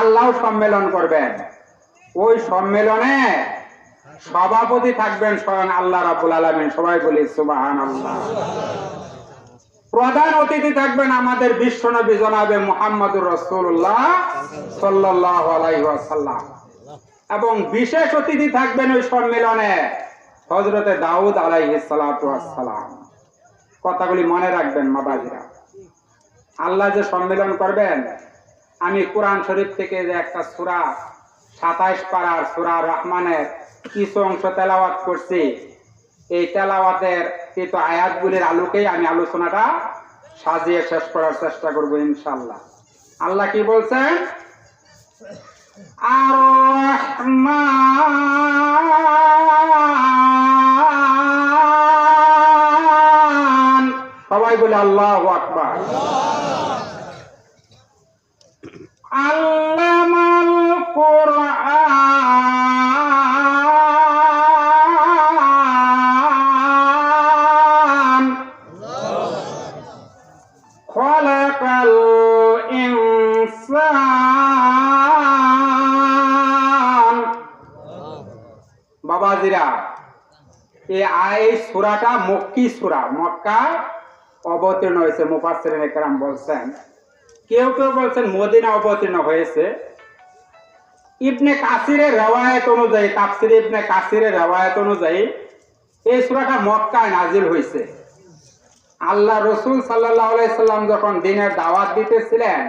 আল্লাহ সম্মেলন করবেন। ওই সম্মেলনে সভাপতি থাকবেন স্বয়ং আল্লাহ রাবুল আলমিন। সবাই বলি সুবাহান আল্লাহ প্রধান অতিথি থাকবেন আমাদের বিশ্বনবী জনাবে মোহাম্মদুর রসুল্লাহ সাল্লাহ এবং বিশেষ অতিথি থাকবেন ওই সম্মেলনে হজরতে দাউদ আলাইসালাম কথাগুলি মনে রাখবেন মাবাজিরা। আল্লাহ যে সম্মেলন করবেন আমি কোরআন শরীফ থেকে যে একটা সুরা, সাতাইশ পাড়ার সুরা রহমানের কিছু অংশ তেলাওয়াত করছি, এই তেলাওয়াতের কিন্তু আয়াতগুলির আলোকেই আমি আলোচনাটা সাজিয়ে শেষ করার চেষ্টা করব ইনশাল্লাহ আল্লাহ কি বলছেন? আর সবাই বলে আল্লাহ আকবার। আল্লামাল কোরআন। খলাকাল ইনসান। বাবাজিরা এই আই সুরাটা মক্কি সুরা মক্কা অবতীর্ণ হয়েছে মুফাসসিরিন একরাম বলছেন। কেউ কেউ বলছেন মদিনা অবতীর্ণ হয়েছে। ইবনে কাসিরের রেওয়ায়ত অনুযায়ী, তাফসির ইবনে কাসিরের রেওয়ায়ত অনুযায়ী এই সুরাটা মক্কায় নাজিল হয়েছে। আল্লাহ রসুল সাল্লাহ সাল্লাম যখন দিনের দাওয়াত দিতেছিলেন,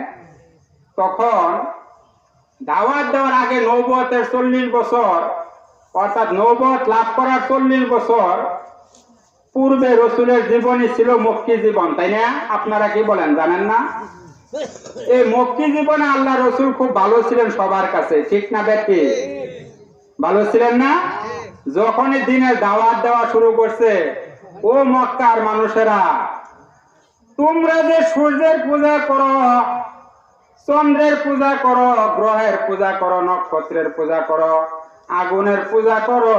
তখন দাওয়াত দেওয়ার আগে নৌবতের চল্লিশ বছর, অর্থাৎ নৌবত লাভ করার চল্লিশ বছর পূর্বে রসুলের জীবনই ছিল মক্কি জীবন, তাই না? আপনারা কি বলেন, জানেন না? এই মক্কি জীবনে আল্লাহ রসুল খুব ভালো ছিলেন সবার কাছে, ঠিক না ব্যক্তি? ভালো ছিলেন না? যখনই দিনের দাওয়াত দেওয়া শুরু করছে, ও মক্কার মানুষেরা, তোমরা যে সূর্যের পূজা করো, চন্দ্রের পূজা করো, গ্রহের পূজা করো, নক্ষত্রের পূজা করো, আগুনের পূজা করো,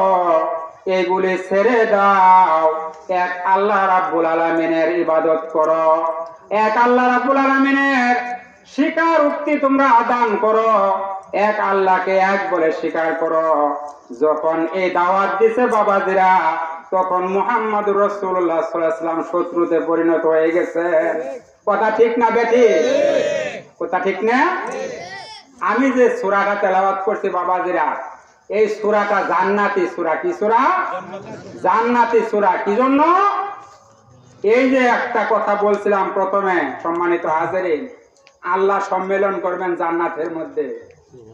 এগুলি ছেড়ে দাও, এক আল্লাহ রাব্বুল আলামিনের ইবাদত করো। এক আল্লাহ রাব্বুল আলামিনের স্বীকার উক্তি তোমরা আদান করো। এক আল্লাহকে এক বলে স্বীকার করো। যখন এই দাওয়াত দিছে বাবাজিরা, তখন মুহাম্মদ রসুল্লাহ শত্রুতে পরিণত হয়ে গেছে। কথা ঠিক না বেটি কথা ঠিক না? আমি যে সুরাটা তেলাওয়াত করছি বাবাজিরা, এই সুরাটা জান্নাতি সুরা কি সুরা? জান্নাতি সুরা কি জন্য? এই যে একটা কথা বলছিলাম প্রথমে, সম্মানিত হাজারিন, আল্লাহ সম্মেলন করবেন জান্নাতের মধ্যে।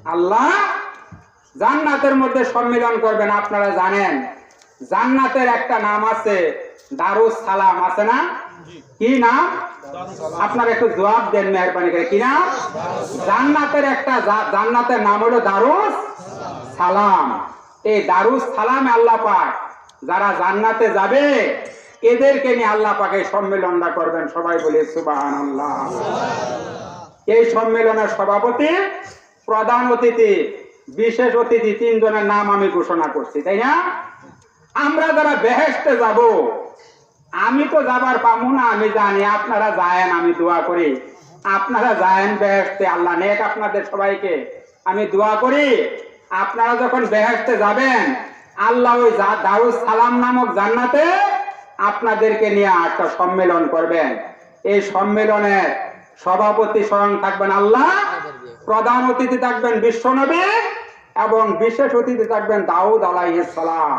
আল্লাহ জান্নাতের মধ্যে সম্মেলন করবেন, আপনারা জানেন। জান্নাতের একটা নাম আছে, দারুস সালাম, আছে না? কি নাম? আপনারা একটু জবাব দেন মেহরবানি করে। কি নাম? জান্নাতের একটা জান্নাতের নাম হলো দারুস সালাম। এই দারুস সালাম আল্লাহ পাক যারা জান্নাতে যাবে এদেরকে নিয়ে আল্লাহ পাকে সম্মেলনটা করবেন, সবাই বলে সুবাহান আল্লাহ এই সম্মেলনের সভাপতি, প্রধান অতিথি, বিশেষ অতিথি তিনজনের নাম আমি ঘোষণা করছি, তাই না? আমরা যারা বেহেস্তে যাব, আমি তো যাবার পাবো না, আমি জানি আপনারা যায়েন, আমি দোয়া করি। আপনারা যায়েন বেহেস্তে আল্লাহ নেক আপনাদের সবাইকে। আমি দোয়া করি, আপনারা যখন বেহেস্তে যাবেন, আল্লাহ ওই দারুস সালাম নামক জান্নাতে আপনাদেরকে নিয়ে একটা সম্মেলন করবেন। এই সম্মেলনে সভাপতি স্বয়ং থাকবেন আল্লাহ, প্রধান অতিথি থাকবেন বিশ্বনবী, এবং বিশেষ অতিথি থাকবেন দাউদ আলাইহিস সালাম।